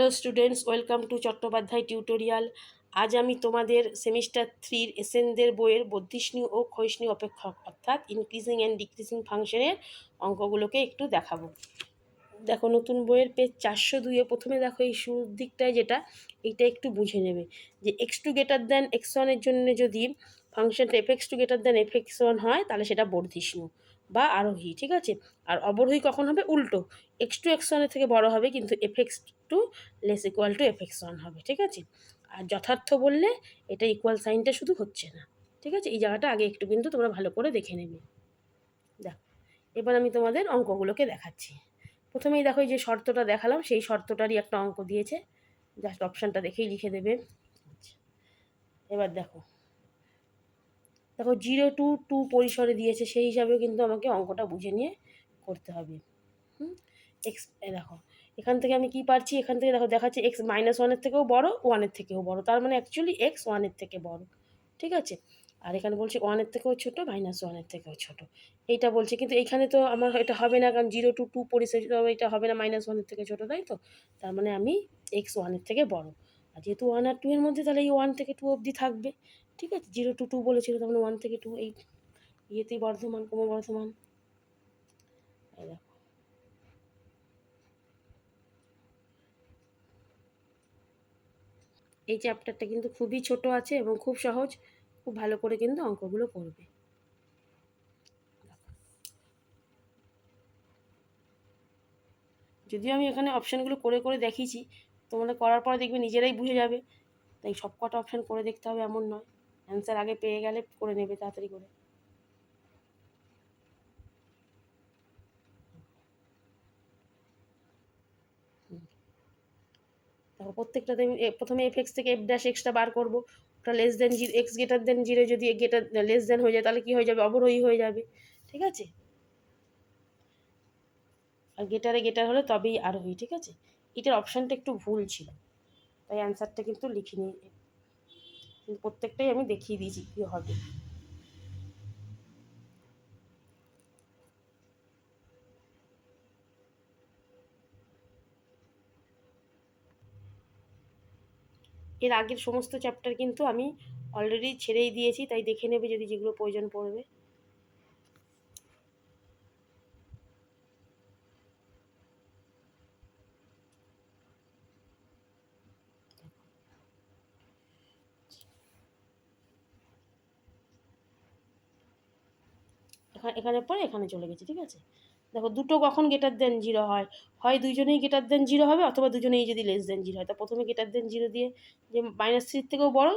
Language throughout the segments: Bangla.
Hello students, welcome to Chattopadhyay tutorial. আজ আমি তোমাদের সেমিস্টার থ্রির এসেনদের বইয়ের বর্ধিষ্ণু ও ক্ষয়িষ্ণু অপেক্ষক অর্থাৎ ইনক্রিজিং অ্যান্ড ডিক্রিজিং ফাংশনের অঙ্কগুলোকে একটু দেখাবো। দেখো, নতুন বইয়ের পেজ চারশো দুইয়ে প্রথমে দেখো এই শুরুর দিকটায় যেটা, এইটা একটু বুঝে নেবে যে x two greater than x ওয়ানের জন্য যদি ফাংশনটা f x two greater than f x one হয়, তাহলে সেটা বর্ধিষ্ণু বা আরোহী, ঠিক আছে? আর অবরোহী কখন হবে? উল্টো। এক্স টু এক্স ওয়ানের থেকে বড় হবে কিন্তু f x two less equal to f x one হবে, ঠিক আছে? আর যথার্থ বললে এটা ইকুয়াল সাইনটা শুধু হচ্ছে না, ঠিক আছে? এই জায়গাটা আগে একটু কিন্তু তোমরা ভালো করে দেখে নেবে। দেখো, এবার আমি তোমাদের অঙ্কগুলোকে দেখাচ্ছি। প্রথমেই দেখো যে শর্তটা দেখালাম, সেই শর্তটারই একটা অঙ্ক দিয়েছে। জাস্ট অপশানটা দেখেই লিখে দেবে। আচ্ছা এবার দেখো। দেখো জিরো টু টু পরিসরে দিয়েছে, সেই হিসাবেও কিন্তু আমাকে অঙ্কটা বুঝে নিয়ে করতে হবে। হুম? এক্স দেখো, এখান থেকে আমি কি পারছি? এখান থেকে দেখো দেখাচ্ছে এক্স মাইনাস ওয়ানের থেকেও বড় ওয়ানের থেকেও বড়। তার মানে অ্যাকচুয়ালি এক্স ওয়ানের থেকে বড়। ঠিক আছে? আর এখানে বলছে ওয়ানের থেকেও ছোটো মাইনাস ওয়ানের থেকেও ছোটো। এইটা বলছে, কিন্তু এখানে তো আমার এটা হবে না, কারণ জিরো টু টু পরিসরে এটা হবে না মাইনাস ওয়ানের থেকে ছোটো, তাই তো? তার মানে আমি এক্স ওয়ানের থেকে বড়। আর যেহেতু ওয়ান আর টু এর মধ্যে, তাহলে এই ওয়ান থেকে টু অবধি থাকবে। ঠিক আছে জিরো টু টু বলেছিল, তার মানে ওয়ান থেকে টু এই ইয়েতেই বর্ধমান ক্রমবর্ধমান এই দেখো। এই চ্যাপ্টারটা কিন্তু খুবই ছোট আছে এবং খুব সহজ, খুব ভালো করে কিন্তু অঙ্কগুলো করবে। যদিও আমি এখানে অপশানগুলো করে করে দেখিয়েছি, তোমরা করার পরে দেখবে নিজেরাই বুঝে যাবে। তাই সব কটা অপশান করে দেখতে হবে, এমন নয়। অ্যান্সার আগে পেয়ে গেলে করে নেবে তাড়াতাড়ি করে। দেখো প্রত্যেকটাতে আমি প্রথমে এফ এক্স থেকে এফ ড্যাশ এক্সটা বার করব। ওটা less than zero x greater than zero যদি গেটার লেস দেন হয়ে যায় তাহলে কী হয়ে যাবে? অবরোহী হয়ে যাবে। ঠিক আছে? আর গেটারে গেটার হলে তবেই আরোহী ঠিক আছে? এটার অপশানটা একটু ভুল ছিল। তাই অ্যান্সারটা কিন্তু লিখিনি। প্রত্যেকটাই আমি দেখিয়ে দিয়েছি কী হবে। এর আগের সমস্ত চ্যাপ্টার কিন্তু আমি অলরেডি ছেড়েই দিয়েছি, তাই দেখে নেবে যদি যেগুলো প্রয়োজন পড়বে। এখানে পরে এখানে চলে গেছি, ঠিক আছে? দেখো, দুটো কখন গেটার দেন জিরো হয়? হয় দুজনেই গেটার দেন জিরো হবে, অথবা দুজনেই যদি লেস দেন জিরো হয়। তা প্রথমে গেটার দেন জিরো দিয়ে যে মাইনাস থ্রির থেকেও বড়ো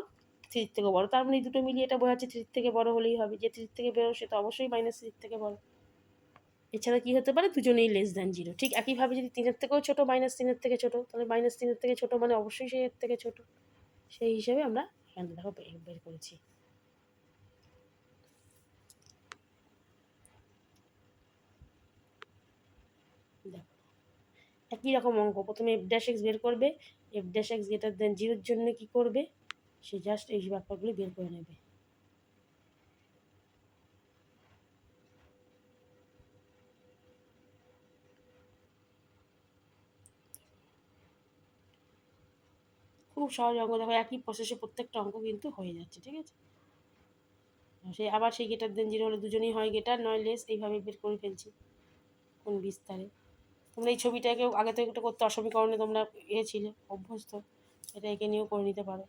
থ্রির থেকেও বড়ো। তার মানে দুটো মিলিয়ে এটা বোঝাচ্ছে থ্রির থেকে বড়ো হলেই হবে। যে থ্রির থেকে বেরো সে তো অবশ্যই মাইনাস থ্রির থেকে বড়ো। এছাড়া কী হতে পারে? দুজনেই লেস দেন জিরো ঠিক একইভাবে যদি তিনের থেকেও ছোটো মাইনাস তিনের থেকে ছোটো, তাহলে মাইনাস তিনের থেকে ছোটো মানে অবশ্যই সেই এর থেকে ছোটো। সেই হিসাবে আমরা এখান দেখো বের করেছি দেখো একই রকম অঙ্ক। প্রথমে এফ ড্যাশ এক্স বের করবে f dash x greater than জিরোর জন্য কী করবে? সে জাস্ট এই ব্যাপারগুলো বের করে নেবে। খুব সহজ অঙ্ক। দেখো একই প্রসেসে প্রত্যেকটা অঙ্ক কিন্তু হয়ে যাচ্ছে, ঠিক আছে? সে আবার সেই গেটার দেন জিরো হলে দুজনেই হয় গেটার নয় লেস এইভাবে বের করে ফেলছি। কোন বিস্তারে? তোমরা এই ছবিটাকেও আগে থেকে একটু করতে অসমীকরণে তোমরা এ ছিলে, অভ্যস্ত। এটা একে নিয়েও করে নিতে পারো।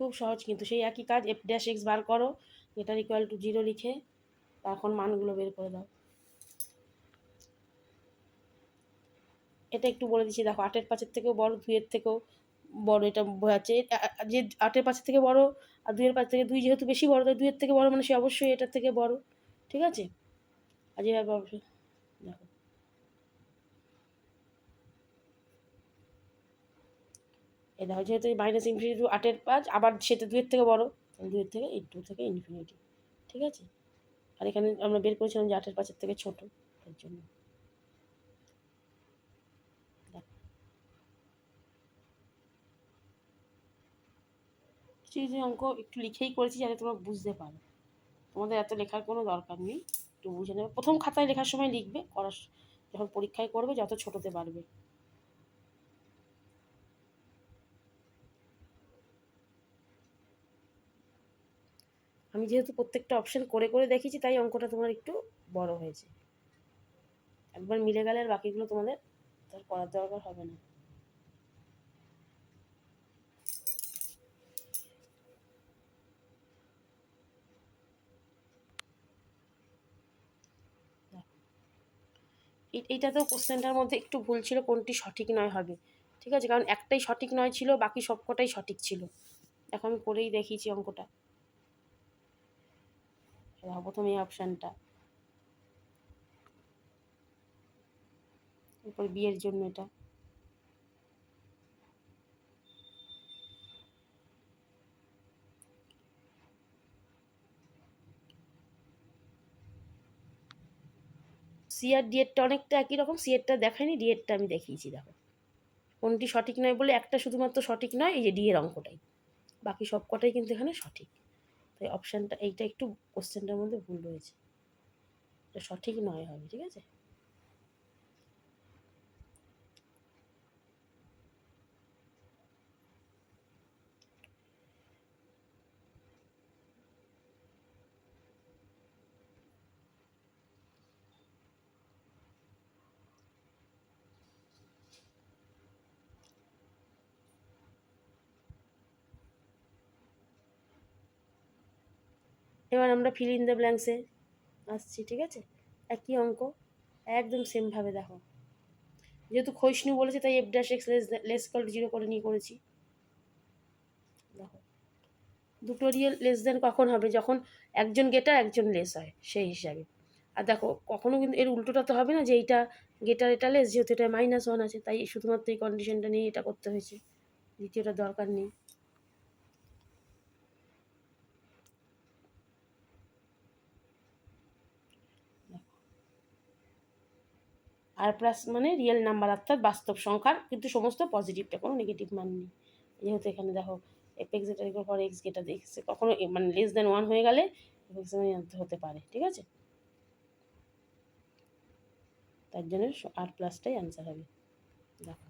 খুব সহজ কিন্তু, সেই একই কাজ এফ ড্যাশ এক্স বার করো এটার ইকুয়াল টু জিরো লিখে তখন মানগুলো বের করে দাও। এটা একটু বলে দিচ্ছি। দেখো, আটের পাঁচের থেকেও বড়, দুইয়ের থেকেও বড় এটা বোঝাচ্ছে যে আটের পাঁচের থেকে বড় আর দুইয়ের পাঁচ থেকে দুই যেহেতু বেশি বড়, তাই দুইয়ের থেকে বড় মানে সে অবশ্যই এটার থেকে বড়। ঠিক আছে? আর যেভাবে অবশ্যই দেখো। এ, দেখো, যেহেতু মাইনাস ইনফিনিটি আটের পাঁচ, আবার সেটা দুইয়ের থেকে বড় দুইয়ের থেকে টু থেকে ইনফিনিটি ঠিক আছে? আর এখানে আমরা বের করেছিলাম যে আটের পাঁচের থেকে ছোটো, তার জন্য। কিছু অঙ্ক একটু লিখেই করেছি যাতে তোমরা বুঝতে পারো। তোমাদের এত লেখার কোনো দরকার নেই, একটু বুঝে নেবে। প্রথম খাতায় লেখার সময় লিখবে, করার যখন পরীক্ষায় করবে, যত ছোটোতে পারবে। আমি যেহেতু প্রত্যেকটা অপশন করে করে দেখেছি তাই অঙ্কটা তোমার একটু বড় হয়েছে। একবার মিলে গেলে আর বাকিগুলো তোমাদের তার করার দরকার হবে না। এই- তো কোশ্চেনটার মধ্যে একটু ভুল ছিল, কোনটি সঠিক নয় হবে। ঠিক আছে? কারণ একটাই সঠিক নয় ছিল, বাকি সবকটাই সঠিক ছিল। দেখো, আমি করেই দেখিয়েছি অঙ্কটা। দেখো প্রথম এই অপশানটা। এরপর বিয়ের জন্য এটা। সি আর ডিএডটা অনেকটা একই রকম সি দেখায়নি ডিএডটা আমি দেখিয়েছি, দেখো। কোনটি সঠিক নয় বলে একটা শুধুমাত্র সঠিক নয়, এই যে ডি এর অঙ্কটাই। বাকি সব কটাই কিন্তু এখানে সঠিক। তাই অপশানটা এইটা একটু কোশ্চেনটার মধ্যে ভুল রয়েছে। এটা সঠিক নয় হবে, ঠিক আছে? এবার আমরা ফিল ইন দ্য ব্ল্যাঙ্কসে আসছি, ঠিক আছে? একই অঙ্ক, একদম সেমভাবে দেখো। যেহেতু ক্ষয়িষ্ণু বলেছে, তাই f dash x less less call zero করে নিয়ে করেছি। দেখো, দুটো রিয়েল লেস দেন কখন হবে? যখন একজন গেটার একজন লেস হয়, সেই হিসাবে। আর দেখো, কখনো কিন্তু এর উল্টোটা তো হবে না যে এইটা গেটার এটা লেস যেহেতু এটা মাইনাস ওয়ান আছে, তাই শুধুমাত্র এই কন্ডিশনটা নিয়ে এটা করতে হয়েছে। দ্বিতীয়টা দরকার নেই। আর প্লাস মানে রিয়েল নাম্বার অর্থাৎ বাস্তব সংখ্যার কিন্তু সমস্ত পজিটিভটা কোনো নেগেটিভ মান নেই। যেহেতু এখানে দেখো এফ এক্স যেটা এর পর এক্স যেটা দেখছে কখনো মানে লেস দেন ওয়ান হয়ে গেলে এক্স হতে পারে, ঠিক আছে? তার জন্য আর প্লাসটাই অ্যান্সার হবে। দেখো।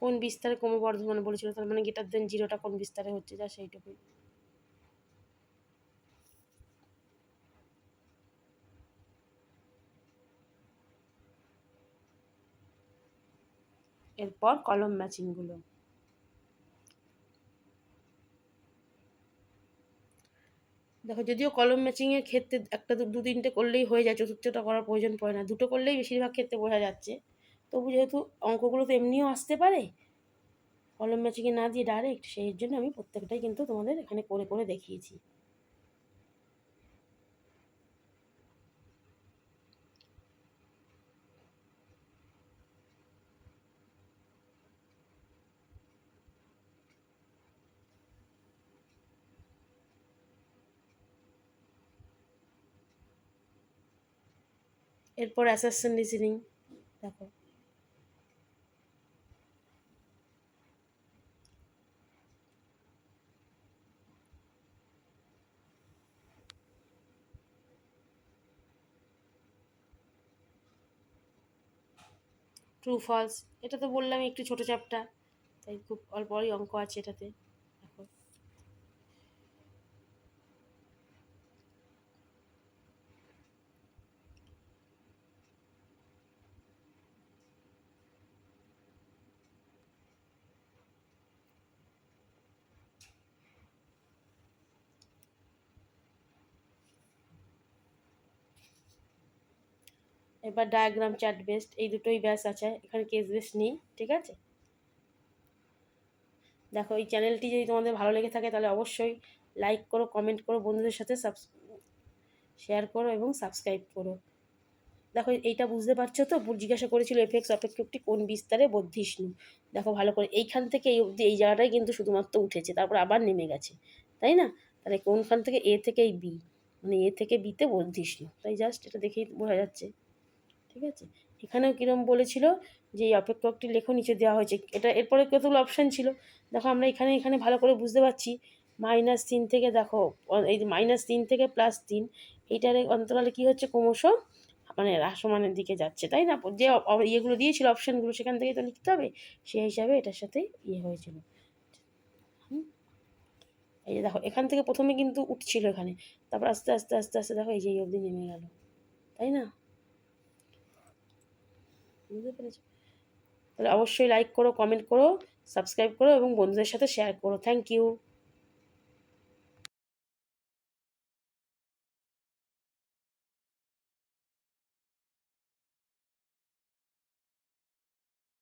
কোন বিস্তারে ক্রমবর্ধমান বলেছিল? তার মানে গেটার দেন জিরোটা কোন বিস্তারে হচ্ছে? যা সেইটুকুই। এরপর কলম ম্যাচিংগুলো। দেখো, যদিও কলম ম্যাচিংয়ের ক্ষেত্রে একটা দু- তিনটে করলেই হয়ে যায়, চতুর্থটা করার প্রয়োজন পড়ে না। দুটো করলেই বেশিরভাগ ক্ষেত্রে বোঝা যাচ্ছে। তবু যেহেতু অঙ্কগুলো তো এমনিও আসতে পারে, কলম ম্যাচিংয়ে না দিয়ে ডাইরেক্ট সেই জন্য আমি প্রত্যেকটাই কিন্তু তোমাদের এখানে করে করে দেখিয়েছি। এরপর অ্যাসাসন রিজনিং দেখো। ট্রু ফলস এটা তো বললাম একটু ছোটো চাপটা, তাই খুব অল্প অল্পই অঙ্ক আছে এটাতে দেখো এবার ডায়াগ্রাম চার্ট বেস্ট এই দুটোই ব্যাস আছে, এখানে কেস বেস্ট নেই, ঠিক আছে? দেখো, এই চ্যানেলটি যদি তোমাদের ভালো লেগে থাকে, তাহলে অবশ্যই লাইক করো কমেন্ট করো, বন্ধুদের সাথে সাবস শেয়ার করো এবং সাবস্ক্রাইব করো। দেখো, এইটা বুঝতে পারছ তো? জিজ্ঞাসা করেছিল এফেক্স অপেক্ষকটি কোন বিস্তারে বর্ধিষ্ণু দেখো, ভালো করে, এইখান থেকে এই অবধি এই জায়গাটাই কিন্তু শুধুমাত্র উঠেছে, তারপর আবার নেমে গেছে, তাই না? তাহলে কোনখান থেকে এ থেকে বি মানে এ থেকে বিতে বর্ধিষ্ণু তাই জাস্ট এটা দেখেই বোঝা যাচ্ছে। ঠিক আছে? এখানেও কীরকম বলেছিল যে, এই অপেক্ষকটি লেখো, নিচে দেওয়া হয়েছে। এটা এরপরে কতগুলো অপশান ছিল? দেখো, আমরা এখানে এখানে ভালো করে বুঝতে পারছি। মাইনাস তিন থেকে, দেখো এই মাইনাস তিন থেকে প্লাস তিন, এইটার অন্তরালে কী হচ্ছে? ক্রমশ মানে হ্রাসমানের দিকে যাচ্ছে, তাই না? যে ইয়েগুলো দিয়েছিল অপশানগুলো সেখান থেকে তো লিখতে হবে। সেই হিসাবে এটার সাথে ইয়ে হয়েছিল। এই যে দেখো, এখান থেকে প্রথমে কিন্তু উঠছিল এখানে। তারপর আস্তে আস্তে আস্তে আস্তে, দেখো, এই যে অবধি নেমে গেল। তাই না? বুঝতে পেরেছ? তাহলে অবশ্যই লাইক করো কমেন্ট করো সাবস্ক্রাইব করো এবং বন্ধুদের সাথে শেয়ার করো। Thank you